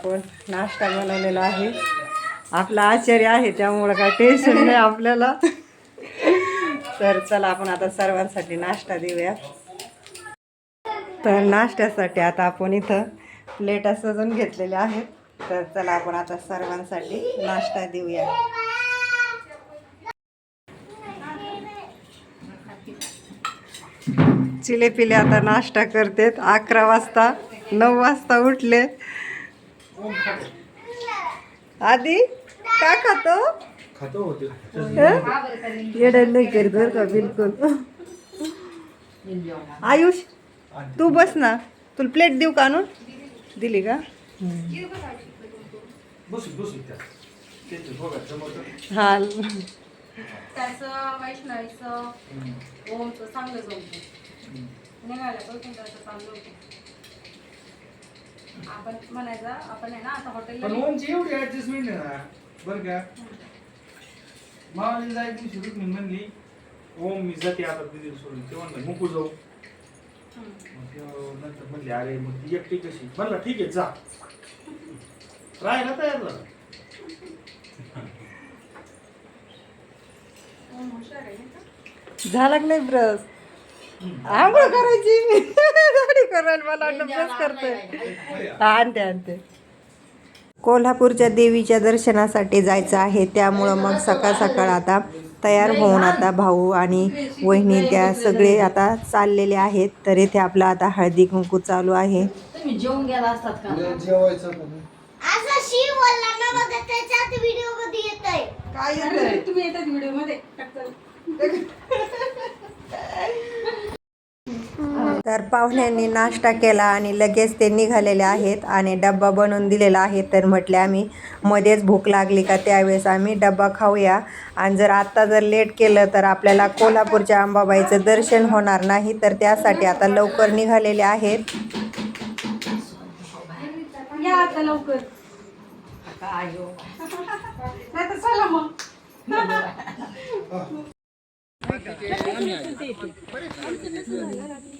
आपण नाश्ता बनवलेला आहे. आपला आचार्य आहे त्यामुळं काय टेन्शन नाही आपल्याला. तर चला आपण आता सर्वांसाठी नाश्ता देऊया तर नाश्त्यासाठी आता आपण इथं प्लेटा सजून घेतलेल्या आहेत. तर चला आपण आता सर्वांसाठी नाश्ता देऊया. चिलेपिले आता नाश्ता करतेत. अकरा वाजता नऊ वाजता उठले. आधी काय खातो? खातो होते येडा नाही करीत बरं का बिलकुल. आयुष तू बस ना. तुला प्लेट देऊ का आणून? दिली का. हा त्याचं वैष्णवीचं ओमचं चांगलं जमतं निघायला पण त्याचं चांगलं होतं आपण म्हणायचं आपण आहे ना आता हॉटेलला पण ओमची एवढी ऍडजस्टमेंट आहे ना बरं का? मावली जायची सुरू मी म्हणली ओम मी जाते आता दिदी सोडून. ते म्हणलं मुकू जाऊ. मग तेव्हा नंतर म्हणले अरे मग ती एकटी कशी? म्हणलं ठीक आहे जा. राहायला तयार झाला? झाला की नाही ब्रश? आंघोळ करायची. करायला मला वाटलं करतोय. हा, आणते आणते. कोल्हापूरच्या देवीच्या दर्शनासाठी जायचं आहे त्यामुळं मग सकाळ सकाळ आता तयार होऊन आता भाऊ आणि वहिनी त्या सगळे आता चाललेले आहेत तर इथे आपला आता हळदी कुंकू चालू आहे. तुम्ही जेवून गेला असतात का? असं शी बोलला ना बघा त्याच्यात व्हिडिओमध्ये येतंय. काय तुम्ही येतात व्हिडिओमध्ये. तर पाहुण्यांनी नाश्ता केला आणि लगेच ते निघालेले आहेत आणि डब्बा बनवून दिलेला आहे. तर म्हटले आम्ही मध्येच भूक लागली का त्यावेळेस आम्ही डब्बा खाऊया. आणि जर आत्ता जर लेट केलं तर आपल्याला कोल्हापूरच्या अंबाबाईचं दर्शन होणार नाही तर त्यासाठी आता लवकर निघालेले आहेत. या आता लवकर. नाही तर चला मग.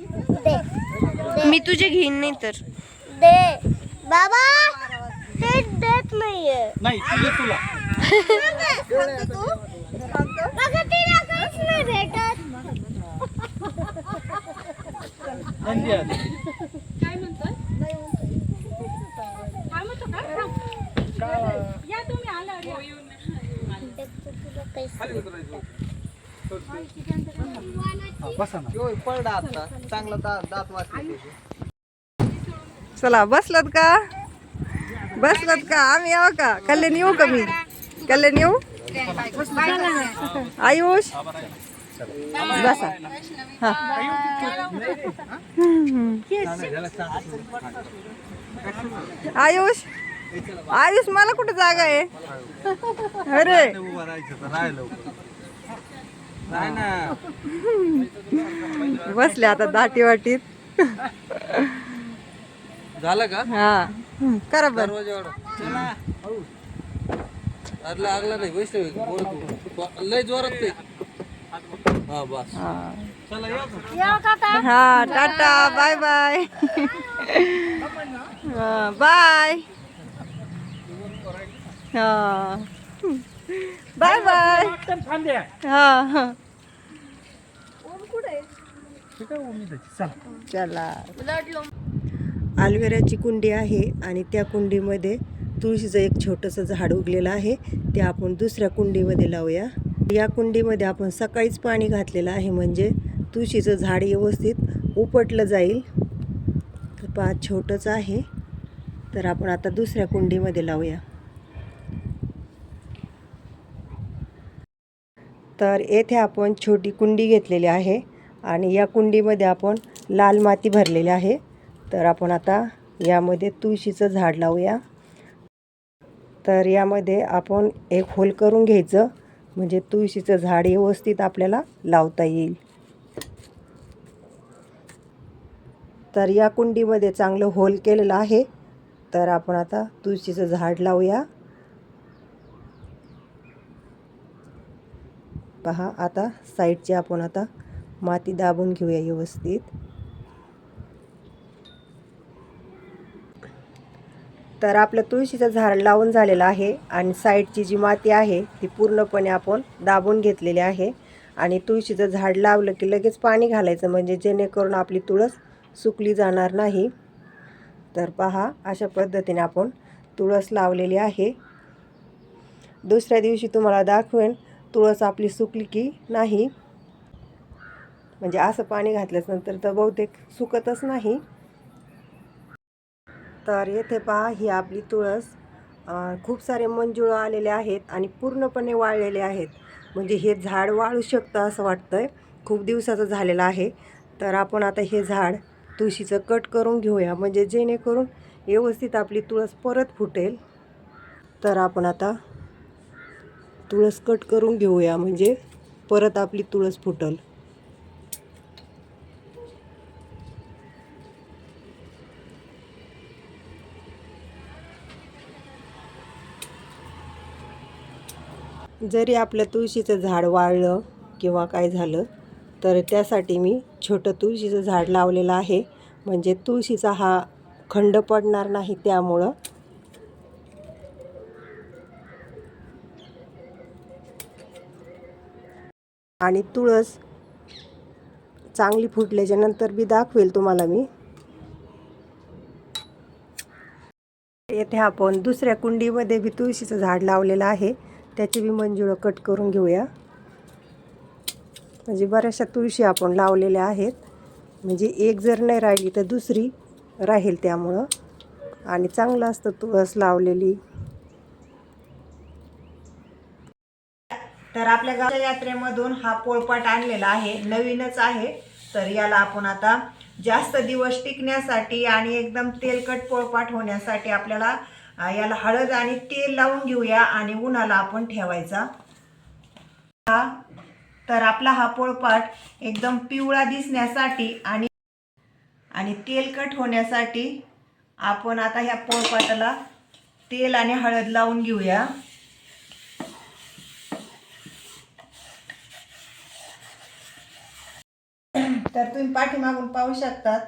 मी तुझे घेईन नाही तर. दे. बाबा ते देत नाहीये. नाही तुझे तुला. बघा तिला काहीच नाही भेटत नंदी आहे. काय म्हणतोय काय म्हणतो का या तुम्ही आला खाली उतरायचं. हा, बसा ना चला बसलात का? बसलात का? आम्ही यावं का? कल्याण येऊ का मी? कल्याण येऊ? आयुष? बसा. हा. आयुष? आयुष मला कुठं जागा आहे? अरे. बसले आता दाटी वाटीत झालं का? हा. करा बर. अरे लागला नाही वैष्णवी. लय जोरात ते. हा बस. हा. टाटा. Bye bye. बाय. हा. बाय बाय हा हा. चला. आलवेराची कुंडी आहे आणि त्या कुंडीमध्ये तुळशीचं एक छोटंसं झाड उगलेलं आहे. ते आपण दुसऱ्या कुंडीमध्ये लावूया. या कुंडीमध्ये आपण सकाळीच पाणी घातलेलं आहे म्हणजे तुळशीचं झाड व्यवस्थित उपटलं जाईल. तर पहा छोटंच आहे. तर आपण आता दुसऱ्या कुंडीमध्ये लावूया. तर येथे आपण छोटी कुंडी घेतलेली आहे आणि या कुंडीमध्ये आपण लाल माती भरलेली आहे. तर आपण आता यामध्ये तुळशीचं झाड लावूया. तर यामध्ये आपण एक होल करून घ्यायचं म्हणजे तुळशीचं झाड व्यवस्थित आपल्याला लावता येईल. तर या कुंडीमध्ये चांगलं होल केलेलं आहे. तर आपण आता तुळशीचं झाड लावूया. पहा आता साईडची आपण आता माती दाबून घेऊया व्यवस्थित. तर आपलं तुळशीचं झाड लावून झालेलं आहे आणि साईडची जी माती आहे ती पूर्णपणे आपण दाबून घेतलेली आहे. आणि तुळशीचं झाड लावलं की लगेच पाणी घालायचं म्हणजे जेणेकरून आपली तुळस सुकली जाणार नाही. तर पहा अशा पद्धतीने आपण तुळस लावलेली आहे. दुसऱ्या दिवशी तुम्हाला दाखवेन तुळस आपली सुकली की नाही. म्हणजे असं पाणी घातल्यानंतर तर बहुतेक सुकतच नाही. तर येथे पहा ही आपली तुळस खूप सारे मंजुळं आलेले आहेत आणि पूर्णपणे वाळलेले आहेत. म्हणजे हे झाड वाळू शकतं असं वाटतं आहे खूप दिवसाचं झालेलं आहे. तर आपण आता हे झाड तुळशीचं कट करून घेऊया. म्हणजे जेणेकरून व्यवस्थित आपली तुळस परत फुटेल. तर आपण आता तुळस कट करून घेऊया म्हणजे परत आपली तुळस फुटल. जरी आपलं तुळशीचं झाड वाळलं किंवा काय झालं तर त्यासाठी मी छोटं तुळशीचं झाड लावलेलं आहे. म्हणजे तुळशीचा हा खंड पडणार नाही त्यामुळं आणि तुळस चांगली फुटल्याच्या नंतर बी दाखवेल तुम्हाला मी. येथे आपण दुसऱ्या कुंडीमध्ये बी तुळशीचं झाड लावलेलं आहे. त्याची बी मंजुळं कट करून घेऊया. म्हणजे बऱ्याचशा तुळशी आपण लावलेल्या आहेत. म्हणजे एक जर नाही राहिली तर दुसरी राहील त्यामुळं. आणि चांगलं असतं तुळस लावलेली. तर आपल्या गावच्या यात्रेमधून हा पोळपाट आणलेला आहे. नवीनच आहे. तर याला आपण आता जास्त दिवस टिकण्यासाठी आणि एकदम तेलकट पोळपाट होण्यासाठी आपल्याला याला हळद आणि तेल लावून घेऊया आणि उन्हाला आपण ठेवायचा. हा तर आपला हा पोळपाट एकदम पिवळा दिसण्यासाठी आणि आणि तेलकट होण्यासाठी आपण आता ह्या पोळपाटाला तेल आणि हळद लावून घेऊया. तर तुम्ही पाठीमागून पाहू शकतात.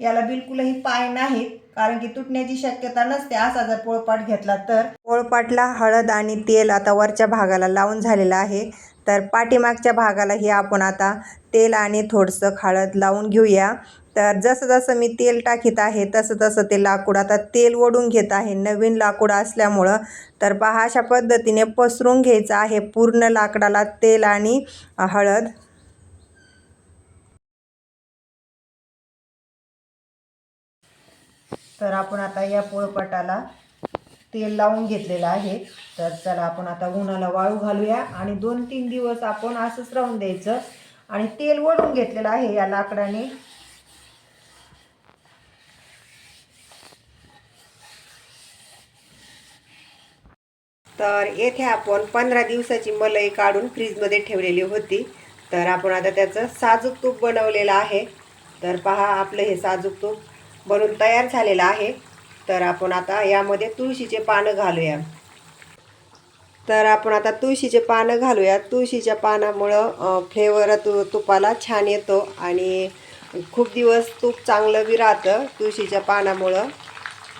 याला बिलकुलही पाय नाहीत कारण की तुटण्याची शक्यता नसते असा जर पोळपाट घेतला तर. पोळपाटला हळद आणि तेल आता वरच्या भागाला लावून झालेलं आहे. तर पाठीमागच्या भागालाही आपण आता तेल आणि थोडंसं हळद लावून घेऊया. तर जसं जसं मी तेल टाकीत आहे तसं तसं ते लाकूड आता तेल ओढून घेत आहे. नवीन लाकूड असल्यामुळं. तर पहा अशा पद्धतीने पसरून घ्यायचं आहे पूर्ण लाकडाला तेल आणि हळद. तर आपण आता या पोळपाटाला तेल लावून घेतलेलं आहे. तर चला आपण आता उन्हाला वाळू घालूया आणि दोन तीन दिवस आपण असंच राहून द्यायचं. आणि तेल वळून घेतलेलं आहे या लाकडाने. तर येथे आपण पंधरा दिवसाची मलई काढून फ्रीजमध्ये ठेवलेली होती. तर आपण आता त्याचं साजूक तूप बनवलेलं आहे. तर पहा आपलं हे साजूक तूप. बनून तयार झालेलं आहे. तर आपण आता यामध्ये तुळशीचे पानं घालूया. तर आपण आता तुळशीचे पानं घालूया. तुळशीच्या पानामुळं फ्लेवर तु तुपाला छान येतो आणि खूप दिवस तूप चांगलं बी राहतं तुळशीच्या पानामुळं.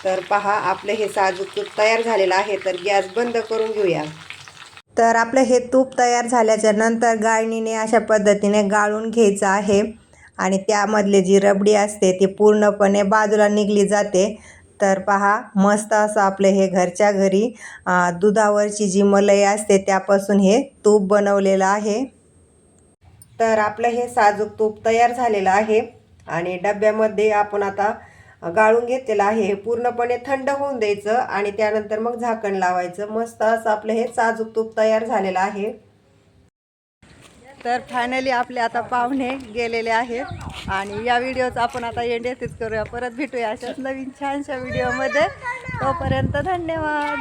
तर पहा आपलं हे साजूक तूप तयार झालेलं आहे. तर गॅस बंद करून घेऊया. तर आपलं हे तूप तयार झाल्याच्यानंतर गाळणीने अशा पद्धतीने गाळून घ्यायचं आहे. आणि त्यामधले जी रबडी असते ती पूर्णपणे बाजूला निघली जाते. तर पहा मस्त असं आपलं हे घरच्या घरी दुधावरची जी मलई असते त्यापासून हे तूप बनवलेलं आहे. तर आपलं हे साजूक तूप तयार झालेलं आहे आणि डब्यामध्ये आपण आता गाळून घेतलेलं आहे. हे पूर्णपणे थंड होऊन द्यायचं आणि त्यानंतर मग झाकण लावायचं. मस्त असं आपलं हे साजूक तूप तयार झालेलं आहे. तर फायनली आपले आता पाहुणे गेलेले आहेत. आणि या व्हिडिओचं आपण आता एंड येथेच करूया. परत भेटूया अशाच नवीन छानशा व्हिडिओमध्ये तोपर्यंत धन्यवाद.